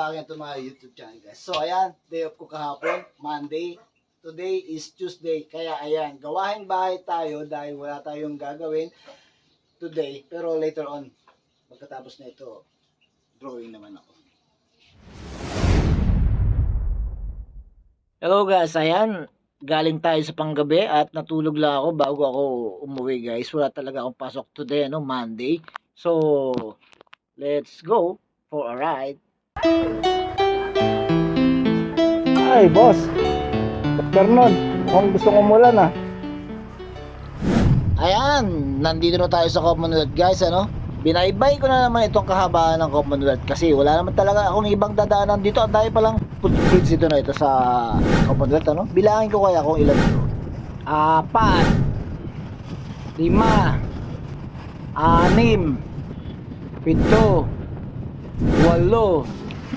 bagay ito mga YouTube channel guys. So ayan, day off ko kahapon, Monday. Today is Tuesday. Kaya ayan, gawain bahay tayo dahil wala tayong gagawin today. Pero later on, pagkatapos na ito, drawing naman ako. Hello guys, ayan. Galing tayo sa panggabi at natulog lang ako bago ako umuwi guys. Wala talaga akong pasok today, ano, Monday. So, let's go for a ride. Ay, boss. Bernard, kung gusto kong umulan ah. Ayan, nandito na tayo sa Commonwealth guys, ano? Binaybay ko na naman itong kahabaan ng Commonwealth kasi wala naman talaga akong ibang dadaanan dito. Ang dami palang footbridge dito na ito sa Commonwealth, ano? Bilangin ko kaya kung ilan ito. Apat, lima, anim, pito, walo,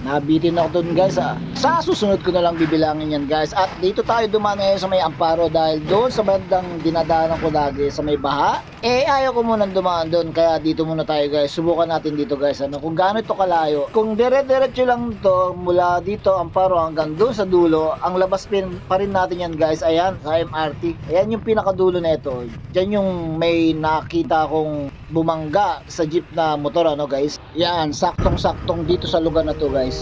Nabitin ako dun guys ah. Sa susunod ko na lang bibilangin yan guys. At dito tayo dumaan ngayon sa may Amparo dahil doon sa bandang dinadaanan ko lagi sa may baha. Eh ayaw ko muna dumaan doon kaya dito muna tayo guys. Subukan natin dito guys ano kung gaano ito kalayo. Kung dire-diretso lang to mula dito Amparo hanggang doon sa dulo, ang labas pin pa rin natin yan guys. Ayan sa MRT. Ayan yung pinakadulo na ito. Diyan yung may nakita kong bumangga sa jeep na motor ano guys. Yan, saktong-saktong dito sa lugar na to guys.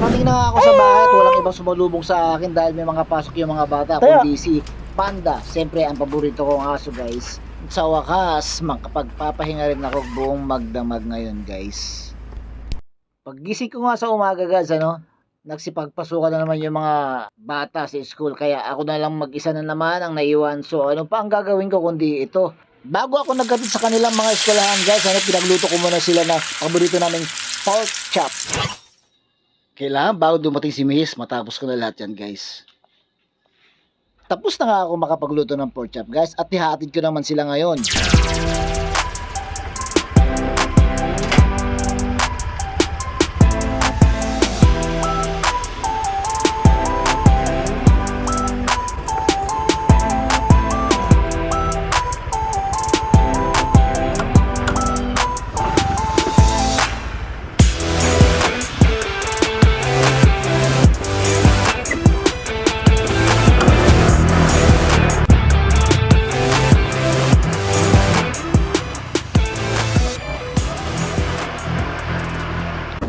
Pati na nga ako sa bahay at walang ibang sumalubong sa akin dahil may mga pasok yung mga bata kundi si Panda. Siyempre ang paborito kong aso guys. Sa wakas, makapagpapahinga rin ako buong magdamag ngayon guys. Paggising ko nga sa umaga guys, ano, nagsipagpasukan na naman yung mga bata sa school. Kaya ako na lang mag-isa na naman ang naiwan. So ano pa ang gagawin ko kundi ito? Bago ako nagkatid sa kanilang mga eskwelahan guys ano pinagluto ko muna sila na paborito naming pork chop. Kailangan bago dumating si Miss matapos ko na lahat yan guys. Tapos na nga ako makapagluto ng pork chop guys. At ihatid ko naman sila ngayon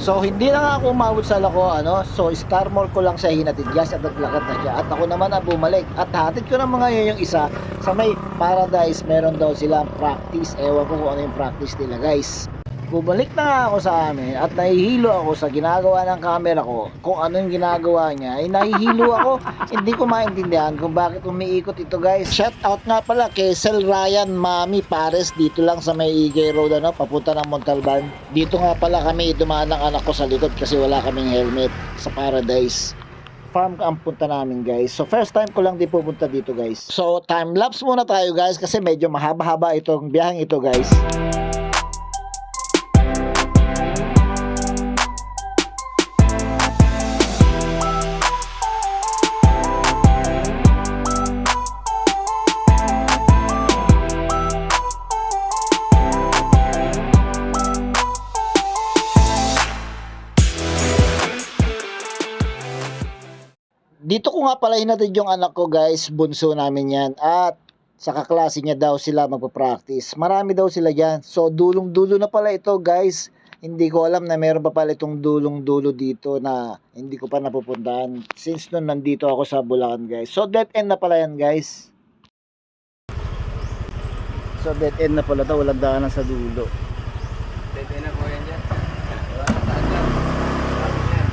So hindi na nga ako umabot sa lako ano. So Star Mall ko lang siya hinatid guys at naglakad na siya. At ako naman ang bumalik. At hatid ko naman ngayon yung isa sa may Paradise. Meron daw silang practice. Ewan ko kung ano yung practice nila guys. Bumalik na nga ako sa amin at nahihilo ako sa ginagawa ng camera ko. Kung ano yung ginagawa niya, ay nahihilo ako. Hindi ko maintindihan kung bakit umiikot ito guys. Shout out nga pala kay Sel Ryan Mami Pares dito lang sa may Igay Road ano, papunta ng Montalban. Dito nga pala kami dumaan ng anak ko sa likod kasi wala kaming helmet sa Paradise farm ang punta namin guys. So first time ko lang din pupunta dito guys. So time lapse muna tayo guys kasi medyo mahaba-haba itong biyaheng ito guys. Dito ko nga pala hinatid yung anak ko guys, bunso namin yan. At sa kaklase niya daw sila magpa-practice. Marami daw sila dyan. So dulong-dulo na pala ito guys. Hindi ko alam na meron pa pala itong dulong-dulo dito na hindi ko pa napupuntahan. Since nun nandito ako sa Bulacan guys. So dead end na pala yan guys. So dead end na pala to. Walang daanan sa dulo. Pwede na po yan dyan. Wala na saan dyan. Sabi niya.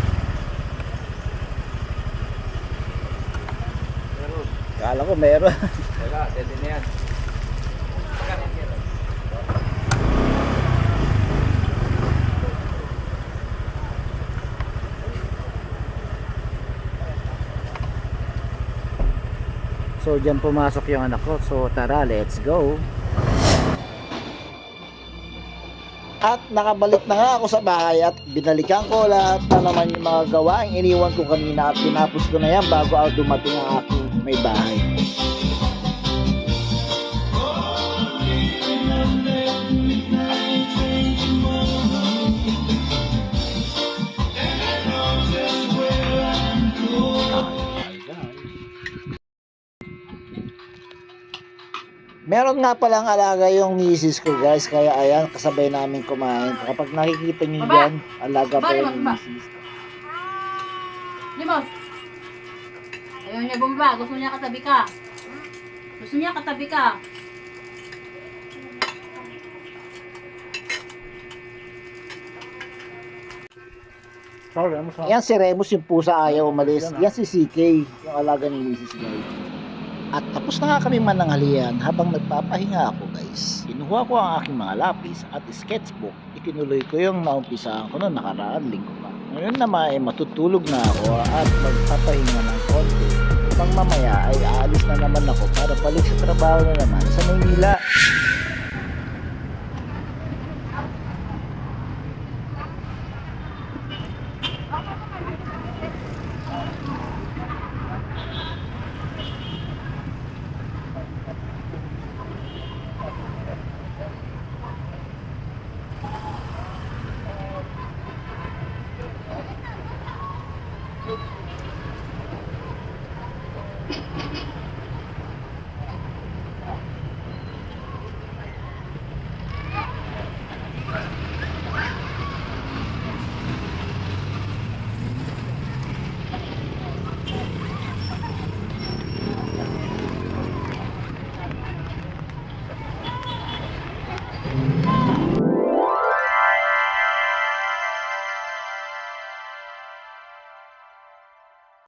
Pero, Kala ko meron. wala, pwede na yan. So diyan pumasok yung anak ko. So tara, let's go. At nakabalik na nga ako sa bahay at binalikan ko lahat na naman yung mga gawain iniwan ko kanina at tinapos ko na yan bago ako dumating ang aking may bahay. Meron nga palang alaga yung misis ko guys, kaya ayan, kasabay namin kumain. Kapag nakikita nyo yan, alaga pa yung misis ko. Limos! Ayaw niya bumaba. Gusto niya katabi ka. Gusto niya katabi ka. Sorry, I'm sorry. Yan si Remus yung pusa ayaw umalis. Yan si CK, yung alaga ni Mrs. Guy. At tapos na nga kami mananghalian habang nagpapahinga ako guys. Kinuha ko ang aking mga lapis at sketchbook. Itinuloy ko yung naumpisaan ko noong nakaraan linggo pa. Ngayon naman ay matutulog na ako at magpapahinga ng konti. Pang mamaya ay aalis na naman ako para balik sa trabaho na naman sa Maynila.